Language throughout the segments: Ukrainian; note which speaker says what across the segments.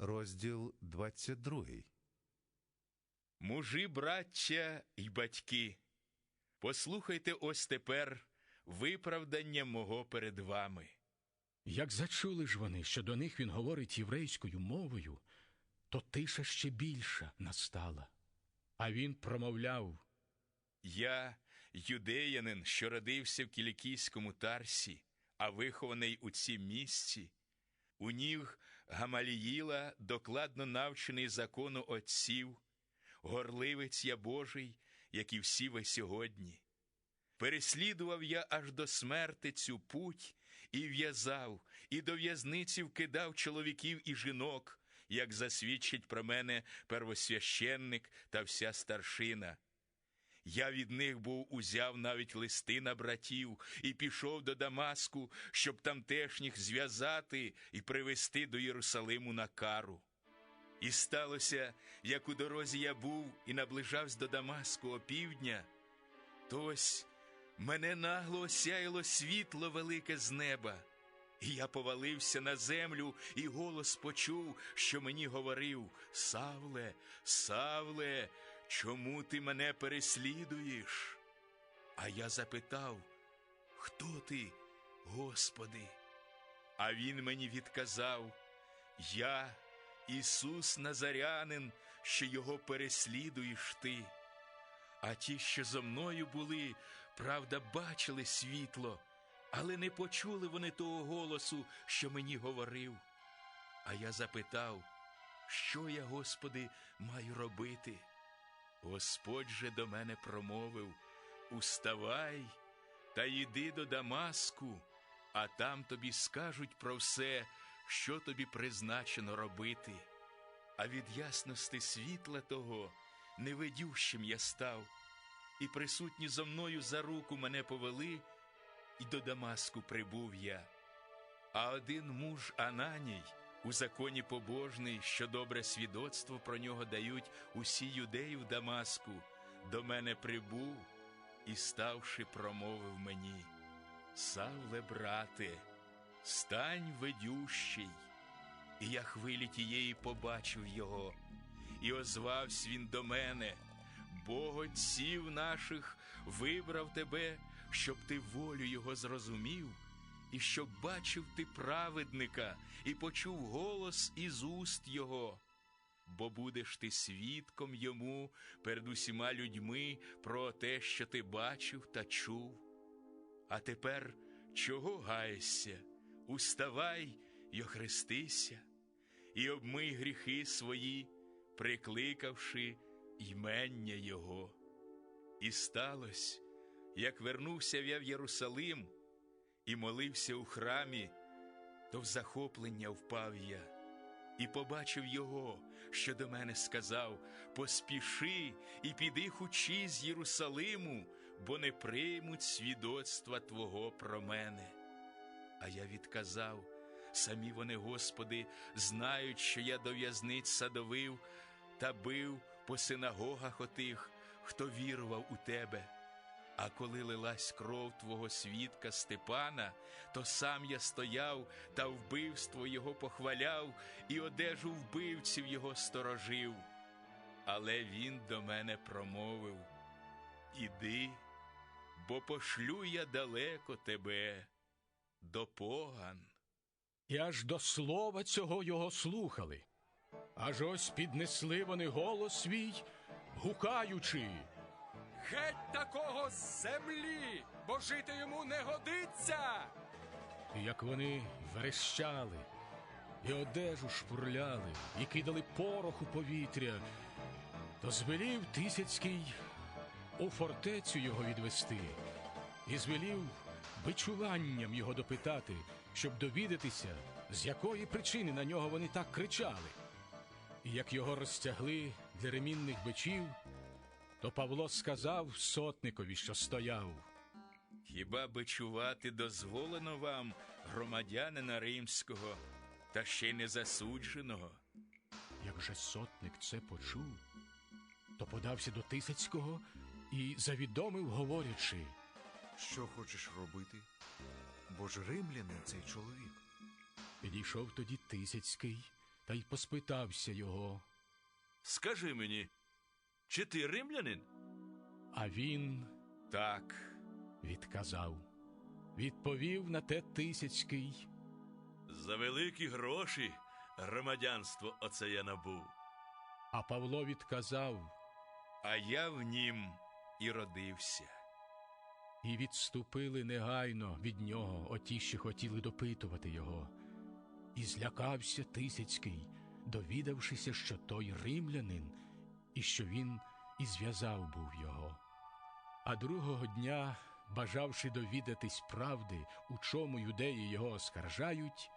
Speaker 1: розділ 22.
Speaker 2: Мужі, браття й батьки, послухайте ось тепер виправдання мого перед вами.
Speaker 3: Як зачули ж вони, що до них він говорить єврейською мовою, то тиша ще більша настала. А він промовляв
Speaker 2: Я, юдеянин, що родився в Кілікійському тарсі, а вихований у цім місці, у ніг Гамаліїла, докладно навчений закону отців, горливець я Божий, як і всі ви сьогодні. Переслідував я аж до смерти цю путь і в'язав, і до в'язниці вкидав чоловіків і жінок, як засвідчить про мене первосвященник та вся старшина. Я від них був узяв навіть листи на братів і пішов до Дамаску, щоб тамтешніх зв'язати і привести до Єрусалиму на кару. І сталося, як у дорозі я був і наближався до Дамаску опівдня, то ось мене нагло осяяло світло велике з неба, і я повалився на землю, і голос почув, що мені говорив: Савле, Савле, чому ти мене переслідуєш? А я запитав, хто ти, Господи? А він мені відказав: Я, Ісус Назарянин, що його переслідуєш ти. А ті, що зо мною були, правда, бачили світло, але не почули вони того голосу, що мені говорив. А я запитав, що я, Господи, маю робити? Господь же до мене промовив: Уставай та йди до Дамаску, а там тобі скажуть про все, що тобі призначено робити. А від ясності світла того невидющим я став, і присутні зо мною за руку мене повели, і до Дамаску прибув я. А один муж Ананій, у законі побожний, що добре свідоцтво про нього дають усі юдеї в Дамаску, до мене прибув і, ставши, промовив мені: Савле, брате, стань ведющий. І я хвилі тієї побачив його, і озвався він до мене. Бог отців наших вибрав тебе, щоб ти волю Його зрозумів, і щоб бачив ти праведника і почув голос із уст Його. Бо будеш ти свідком йому перед усіма людьми про те, що ти бачив та чув. А тепер чого гаєшся? Уставай й охрестися, і обмий гріхи свої, прикликавши ймення Його. І сталося, як вернувся я в Єрусалим і молився у храмі, то в захоплення впав я і побачив його, що до мене сказав: Поспіши і піди хучі з Єрусалиму, бо не приймуть свідоцтва Твого про мене. А я відказав, самі вони, Господи, знають, що я до в'язниць садовив та бив по синагогах отих, хто вірував у Тебе. А коли лилась кров Твого свідка Степана, то сам я стояв та вбивство його похваляв, і одежу вбивців його сторожив. Але він до мене промовив: Іди, бо пошлю я далеко тебе до поган.
Speaker 3: І аж до слова цього його слухали. Аж ось піднесли вони голос свій, гукаючи.
Speaker 4: Геть такого з землі, бо жити йому не годиться.
Speaker 3: Як вони верещали, і одежу шпурляли, і кидали порох у повітря, то звелів Тисяцький у фортецю його відвести, і звелів бичуванням його допитати, щоб довідатися, з якої причини на нього вони так кричали. І як його розтягли для ремінних бичів, то Павло сказав сотникові, що стояв.
Speaker 2: Хіба бичувати дозволено вам, громадянина римського, та ще й не засудженого?
Speaker 3: Як же сотник це почув, то подався до Тисяцького і завідомив, говорячи.
Speaker 5: Що хочеш робити? Бо ж римлянин цей чоловік.
Speaker 3: Підійшов тоді Тисяцький та й поспитався його.
Speaker 6: Скажи мені, чи ти римлянин?
Speaker 3: А він
Speaker 2: Так,
Speaker 3: відказав. Відповів на те Тисяцький.
Speaker 6: За великі гроші громадянство оце я набув.
Speaker 3: А Павло відказав
Speaker 2: а я в нім і родився.
Speaker 3: і відступили негайно від нього оті, що хотіли допитувати його. І злякався Тисяцький, довідавшися, що той римлянин, і що він і зв'язав був його. А другого дня, бажавши довідатись правди, у чому юдеї його оскаржають,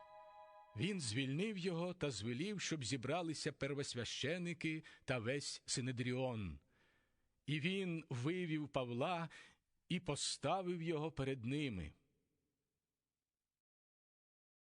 Speaker 3: він звільнив його та звелів, щоб зібралися первосвященики та весь Синедріон. І він вивів Павла і поставив його перед ними.